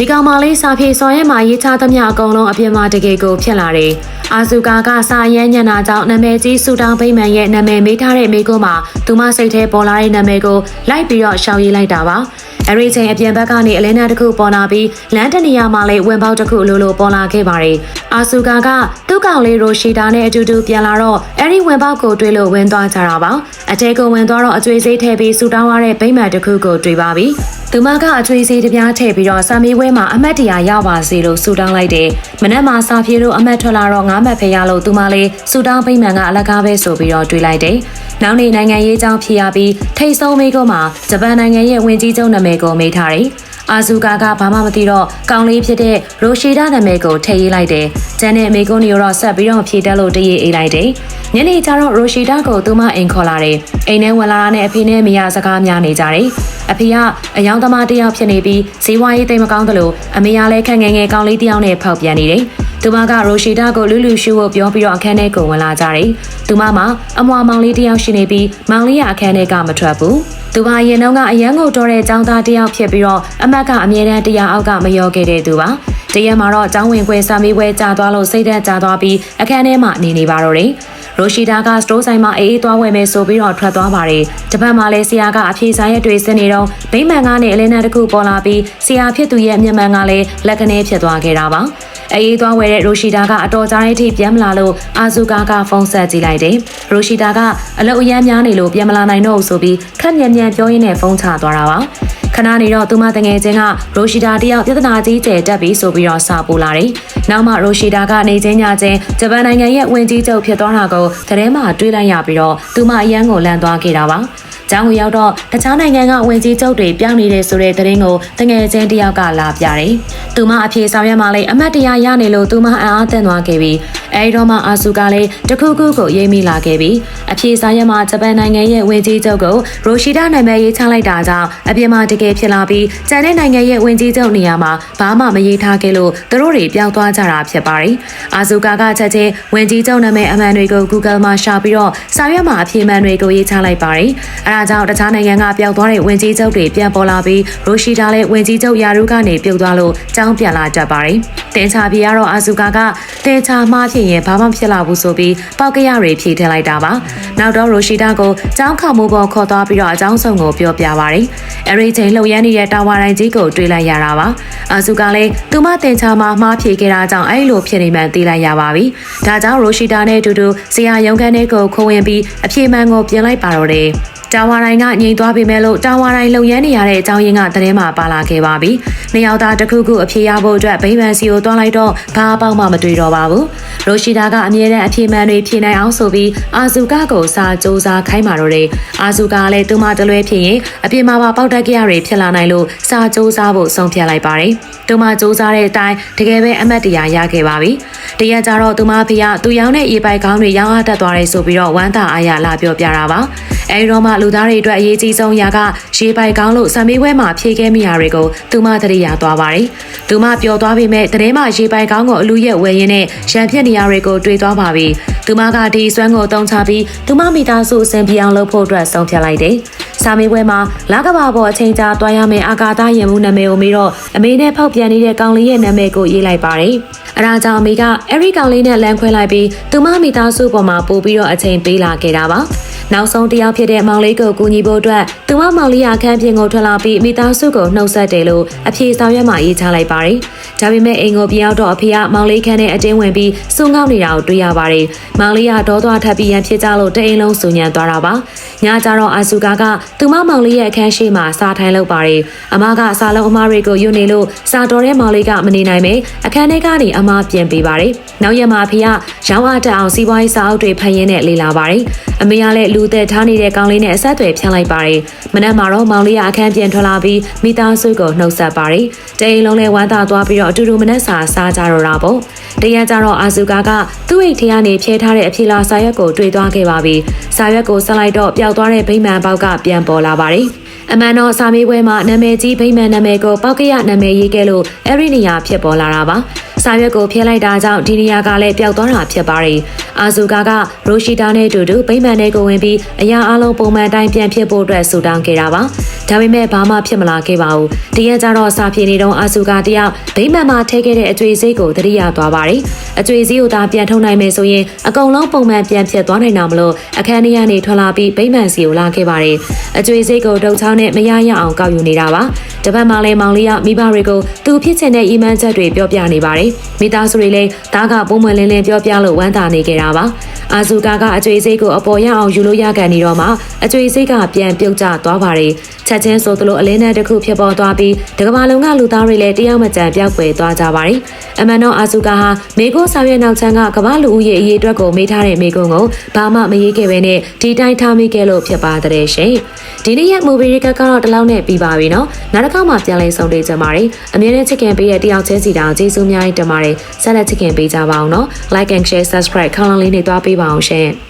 ဒီကောင်မလေးစာပြေစော်ရဲမှာရေးချသမျှအကုန်လုံးအပြင်မှာတကယ်ကိုဖြစ်လာတယ်အာဇူကာကစာရမ်းညံနာကြောင့်နာမည်ကြီးစူတောင်းဗိမ္မာန်ရဲ့နာမည်မေးထားတဲ့မိကုန်းမှာသူမစိတ်ထဲပေါ်လာတဲ့နာမည်ကိုလိုက်ပြီးတော့ရှောင်ရေးလိုက်တာပါအဲ့ဒီချိန်အပြင်ဘက်ကနေအလင်းနာတစ်ခုပေါ်လာပြီးလမ်းတနေရာမှာလည်းဝင်ပေါက်တစ်ခုလိုလိုပေါ်လာခဲ့ပါတယ်။အာဆူကာကသူ့ကောင်လေးရိုရှီတာနဲ့အတူတူပြန်လာတော့အဲ့ဒီဝင်ပေါက်ကိုတွေ့လို့ဝင်သွားကြတာပါ။အထဲကဝင်သွားတော့အကျွေးစိတ်ထည့်ပြီးဆူတောင်းရတဲ့ဗိမ္မာန်တစ်ခုကိုတွေ့ပါပြီ။ သူမကအကျွေးစိတ်တစ်ပြားထည့်ပြီးတော့စာမေးပွဲမှာအမတ်တရာရပါစေလို့ဆူတောင်းလိုက်တယ်။မနက်မှာစာပြေလို့အမတ်ထွက်လာတော့ငါးမှတ်ဖရလို့သူမလေးဆူတောင်းဗိမ္မာန်ကအလကားပဲဆိုပြီးတော့တွေးလိုက်တယ်။နောက်နေ့နိုင်ငံရေးကြောင်းဖြေရပြီးထိတ်ဆုံးမိကုန်းမှာဂျပန်နိုင်ငံရဲ့ဝင်ကြီးချုပ်နာမည်ကိုမေးထားတယ်။ အာဇူကာကဘာမှမသိတော့ကောင်းလေးဖြစ်တဲ့ရိုရှီဒါနာမည်ကိုထည့်ရေးလိုက်တယ်။ကျန်တဲ့မိကုန်းတွေတော့ဆက်ပြီးတော့ဖြေတက်လို့တရေးအေးလိုက်တယ်။ညနေကျတော့ရိုရှီဒါကိုသူမအိမ်ခေါ်လာတယ်။အိမ်ထဲဝင်လာတာနဲ့အဖေနဲ့မိရစကားများနေကြတယ်။အဖေကအယောင်သမားတစ်ယောက်ဖြစ်နေပြီးဇီဝရေးတိတ်မကောင်းသလိုအမေကလည်းခက်ငယ်ငယ်ကောင်းလေးတစ်ယောက်နဲ့ဖောက်ပြန်နေတယ်။သူမကရိုရှီဒါကိုလူလူရှူကိုပြောပြီးတော့အခန်းထဲကိုဝင်လာကြတယ်။သူမမှာအမွာမောင်လေးတစ်ယောက်ရှိနေပြီးမောင်လေးကအခန်းထဲကမထွက်ဘူး။ သူမအရင်တော့ကအရန်ကိုတော်တဲ့ចောင်းသားတစ်ယောက်ဖြစ်ပြီးတော့အမတ်ကအမြဲတမ်းတရားအောက်ကမရောခဲ့တဲ့သူပါ။တရက်မှာတော့ចောင်းဝင်ခွဲစာမေးပွဲကြာသွားလို့စိတ်သက်ကြာသွားပြီးအခန်းထဲမှာနေနေပါတော့တယ်။ ရိုရှီဒါကစတိုးဆိုင်မှာအေးအေးသွားဝယ်မယ်ဆိုပြီးတော့ထွက်သွားပါတယ်။တပတ်မှာလဲဆရာကအဖြေစာရက်တွေစနေတော့ဗိမ္မာန်ကနေအလင်းနာတစ်ခုပေါ်လာပြီးဆရာဖြစ်သူရဲ့မျက်မှန်ကလည်းလက်ကနေဖြစ်သွားခဲ့တာပါ။အေးအေးသွားဝယ်တဲ့ရိုရှီဒါကအတော်ကြားတဲ့အထိပြန်မလာလို့အာဇူကာကဖုန်းဆက်ကြည့်လိုက်တယ်။ရိုရှီဒါကအလုပ်အရမ်းများနေလို့ပြန်မလာနိုင်တော့ဘူးဆိုပြီးခက်မြန်မြန်ပြောရင်းနဲ့ဖုန်းချသွားတာပါ။ ခဏနေတော့သူမတငယ်ချင်းကရိုရှီဒါတယောက်ပြဿနာကြီးကျယ်တက်ပြီးဆိုပြီးတော့စာပို့လာတယ်။နောက်မှရိုရှီဒါကနေချင်းညချင်းဂျပန်နိုင်ငံရဲ့ဝင်ကြီးချုပ်ဖြစ်သွားတာကိုသတင်းမှတွေးလိုက်ရပြီးတော့သူမအရန်ကိုလန့်သွားခဲ့တာပါ။ကျောင်းကိုရောက်တော့တခြားနိုင်ငံကဝင်ကြီးချုပ်တွေပြောင်းနေတဲ့ဆိုတဲ့သတင်းကိုတငယ်ချင်းတယောက်ကလာပြတယ်။သူမအဖြေဆောင်ရွက်မှလည်းအမတ်တရားရနေလို့သူမအံ့အားသင့်သွားခဲ့ပြီး အဲဒီတော့မှအာဆူကလည်းတခုခုကိုရေးမိလာခဲ့ပြီးအဖြေဆောင်ရွက်မှဂျပန်နိုင်ငံရဲ့ဝင်ကြီးချုပ်ကိုရိုရှီဒါနာမည်ရေးချလိုက်တာကြောင့်အပြင်မှာတကယ်ဖြစ်လာပြီးကျန်တဲ့နိုင်ငံရဲ့ဝင်ကြီးချုပ်နေရာမှာဘာမှမရေးထားခဲ့လို့သူတို့တွေပြောင်းသွားကြတာဖြစ်ပါတယ်။အာဇူကာကချက်ချင်းဝင်ကြီးချုပ်နာမည်အမှန်တွေကို Google မှာရှာပြီးတော့စာရွက်မှာအဖြေမှန်တွေကိုရေးချလိုက်ပါတယ်။အဲဒါကြောင့်တခြားနိုင်ငံကပျောက်သွားတဲ့ဝင်ကြီးချုပ်တွေပြန်ပေါ်လာပြီးရိုရှီဒါလည်းဝင်ကြီးချုပ်ယာရုကနေပြုတ်သွားလို့ကြောင်းပြန်လာတတ်ပါတယ်။တင်ချာပြေကတော့အာဇူကာကတင်ချာမှားဖြစ်ရင်ဘာမှဖြစ်လာဘူးဆိုပြီးပေါက်ကရတွေဖြေထည့်လိုက်တာပါ။နောက်တော့ရိုရှီဒါကိုကြောင်းခါမိုးပေါ်ခေါ်သွားပြီးတော့အကြောင်းစုံကိုပြောပြပါတယ်။အဲဒီချိန်လှုပ်ရမ်းနေတဲ့တာဝါတိုင်းကြီးကိုတွေးလိုက်ရတာပါ။အာဇူကလည်းသူမတင်ချာမှာမှားဖြေခဲ့တာကြောင့်အဲ့လိုဖြစ်နေမှန်းသိလိုက်ရပါပြီ။ဒါကြောင့်ရိုရှီဒါနဲ့အတူတူဆရာရုံခန်းထဲကိုခိုးဝင်ပြီးအပြေမှန်ကိုပြင်လိုက်ပါတော့တယ်။ တာဝါတိုင်းကငြိမ်သွားပြီမဲ့လို့တာဝါတိုင်းလုံရမ်းနေရတဲ့အကြောင်းရင်းကသတင်းမှာပါလာခဲ့ပါပြီ။နှစ်ယောက်သားတစ်ခုခုအဖြေရဖို့အတွက်ဗိမ္မာန်စီကိုတွားလိုက်တော့ဘာအပေါက်မှမတွေ့တော့ပါဘူး။ရိုရှီဒါကအမြဲတမ်းအဖြေမှန်တွေဖြေနိုင်အောင်ဆိုပြီးအာဇူကာကိုစာစူးစားခိုင်းပါတော့တယ်။အာဇူကာလည်းသူမတလွဲဖြစ်ရင်အပြင်မှာပါပေါက်တက်ကြရတွေဖြစ်လာနိုင်လို့စာစူးစားဖို့ဆုံးဖြတ်လိုက်ပါတယ်။သူမစူးစားတဲ့အတိုင်းတကယ်ပဲအမတ်တရားရခဲ့ပါပြီ။ တရက်ကြတော့သူမဖေကသူရောင်းတဲ့ရေပိုက်ကောင်းတွေရောင်းအားတက်သွားတယ်ဆိုပြီးတော့ဝမ်းသာအားရလာပြောပြတာပါ။အဲဒီတော့မှလူသားတွေအတွက်အရေးကြီးဆုံးရာကရေပိုက်ကောင်းလို့စံမေးပွဲမှာဖြေခဲ့မိရာတွေကိုသူမသတိရသွားပါတယ်။သူမပျော်သွားပေမဲ့တရင်မှရေပိုက်ကောင်းကိုအလူရက်ဝယ်ရင်းနဲ့ရံဖြစ်နေရာတွေကိုတွေ့သွားပါပြီ။သူမကဒီစွမ်းကိုတုံးချပြီးသူမမိသားစုအဆင်ပြေအောင်လုပ်ဖို့အတွက်ဆုံးဖြတ်လိုက်တယ်။ စာမေးပွဲမှာလာကဘာပေါ်အချိန်ကြာတွားရမယ်အာကာသယင်မှုနာမည်ကိုမေးတော့အမေနဲ့ဖောက်ပြန်နေတဲ့ကောင်လေးရဲ့နာမည်ကိုရေးလိုက်ပါတယ်။အဲဒါကြောင့်အမေကအဲ့ဒီကောင်လေးနဲ့လမ်းခွဲလိုက်ပြီးသူမမိသားစုပေါ်မှာပို့ပြီးတော့အချိန်ပေးလာခဲ့တာပါ။ နောက်ဆုံးတယောက်ဖြစ်တဲ့မောင်လေးကိုကူညီဖို့အတွက်သူမမောင်လေးရအခန်းပြင်ကိုထွက်လာပြီးမိသားစုကိုနှုတ်ဆက်တယ်လို့အဖြေဆောင်ရွက်မှရေးချလိုက်ပါတယ်။ဒါပေမဲ့အိမ်ကိုပြန်ရောက်တော့အဖေကမောင်လေးခန်းနဲ့အတင်းဝင်ပြီးစုံငေါက်နေတာကိုတွေ့ရပါတယ်။မောင်လေးကဒေါသွားထပ်ပြီးရန်ဖြစ်ကြလို့တအိမ်လုံးစုညံသွားတာပါ။ညကျတော့အာစုကာကသူမမောင်လေးရဲ့အခန်းရှိမှာစားထိုင်လုပ်ပါတယ်။အမကစားလုံးအမတွေကိုယူနေလို့စားတော်တဲ့မောင်လေးကမနေနိုင်ပဲအခန်းထဲကနေအမပြင်ပေးပါတယ်။နောက်ရက်မှာအဖေကရောင်းအားတက်အောင်စီးပွားရေးစာအုပ်တွေဖတ်ရင်းနဲ့လေ့လာပါတယ်။အမေကလည်းလူသက်ထားနေတဲ့ကောင်လေးနဲ့အဆက်အသွယ်ဖြန့်လိုက်ပါတယ်။မနက်မှာတော့မောင်လေးကအခန်းပြန်ထွက်လာပြီးမိသားစုကိုနှုတ်ဆက်ပါတယ်။တအိမ်လုံးလည်းဝမ်းသာသွားပြီးတော့အတူတူမနက်စာစားကြတော့တာပေါ့။တရက်ကျတော့အာဇူကာကသူ့အိတ်ထဲကနေဖြဲထားတဲ့အဖြေလာစာရွက်ကိုတွေ့သွားခဲ့ပါပြီ။စာရွက်ကိုဆက်လိုက်တော့ပျောက်သွားတဲ့ဗိမာန်ပေါက်ကပြန်ပေါ်လာပါတယ်။အမှန်တော့စာမေးပွဲမှာနာမည်ကြီးဗိမာန်နာမည်ကိုပောက်ကရနာမည်ရေးခဲ့လို့အဲ့ဒီနေရာဖြစ်ပေါ်လာတာပါ။ စာစာရွက်ကိုဖျက်လိုက်တာကြောင့်ဒီနေရာကလည်းပျောက်သွားတာဖြစ်ပါတယ်။အာဇူကာကရိုရှိတာနဲ့အတူတူဗိမာန်ထဲကိုဝင်ပြီးအရာအလုံးပုံမှန်အတိုင်းပြန်ဖြစ်ဖို့အတွက်ဆူတောင်းခဲ့တာပါ။ဒါပေမဲ့ဘာမှဖြစ်မလာခဲ့ပါဘူး။တရက်ကျတော့စာပြေနေတော့အာဇူကာတယောက်ဗိမာန်မှာထည့်ခဲ့တဲ့အကျွေးစိတ်ကိုသတိရသွားပါတယ်။အကျွေးစည်းကိုသာပြန်ထုတ်နိုင်မယ်ဆိုရင်အကုန်လုံးပုံမှန်ပြန်ဖြစ်သွားနိုင်တာမလို့အခန်းထဲကနေထွက်လာပြီးဗိမာန်စီကိုလာခဲ့ပါတယ်။အကျွေးစိတ်ကိုတုတ်ချောင်းနဲ့မရရအောင်ကောက်ယူနေတာပါ။တပတ်မှလည်းမောင်လေးကမိဘတွေကိုသူဖြစ်ချင်တဲ့ဤမှန်းချက်တွေပြောပြနေပါတယ်။မိသားစုတွေလည်းတားကပုံမှန်လင်းလင်းပြောပြလို့ဝမ်းသာနေကြတာပါ။ အာဇူကာကအကျွေးစိတ်ကိုအပေါ်ရအောင်ယူလို့ရကန်နေတော့မှအကျွေးစိတ်ကပြန်ပြုတ်ကျသွားပါတယ်။ချက်ချင်းဆိုသလိုအလင်းနဲ့တစ်ခုဖြစ်ပေါ်သွားပြီးတကဘာလုံးကလူသားတွေလည်းတယောက်မကြံပြောက်ွယ်သွားကြပါတယ်။အမှန်တော့အာဇူကာဟာမေကိုဆောင်ရွက်နောက်ချမ်းကကမ္ဘာလူဦးရေအရေးအတွက်ကိုမေးထားတဲ့မေကွန်းကိုဘာမှမရေးခဲ့ပဲနဲ့ဒီတိုင်းထားမိခဲ့လို့ဖြစ်ပါတယ်ရှင်။ဒီနေ့ရဲ့ movie တွေကကတော့ဒီလောက်နဲ့ပြီးပါပြီနော်။နောက်တစ်ခါမှပြန်လည်ဆုံတွေ့ကြပါမယ်။အမြဲတမ်းချစ်ခင်ပေးတဲ့တယောက်ချင်းစီတောင်ကျေးဇူးအများကြီးတင်ပါတယ်။ဆက်လက်ချစ်ခင်ပေးကြပါအောင်နော်။ like and share subscribe ခေါင်းလုံးလေးနေသွားပေးပါအောင်ရှင်။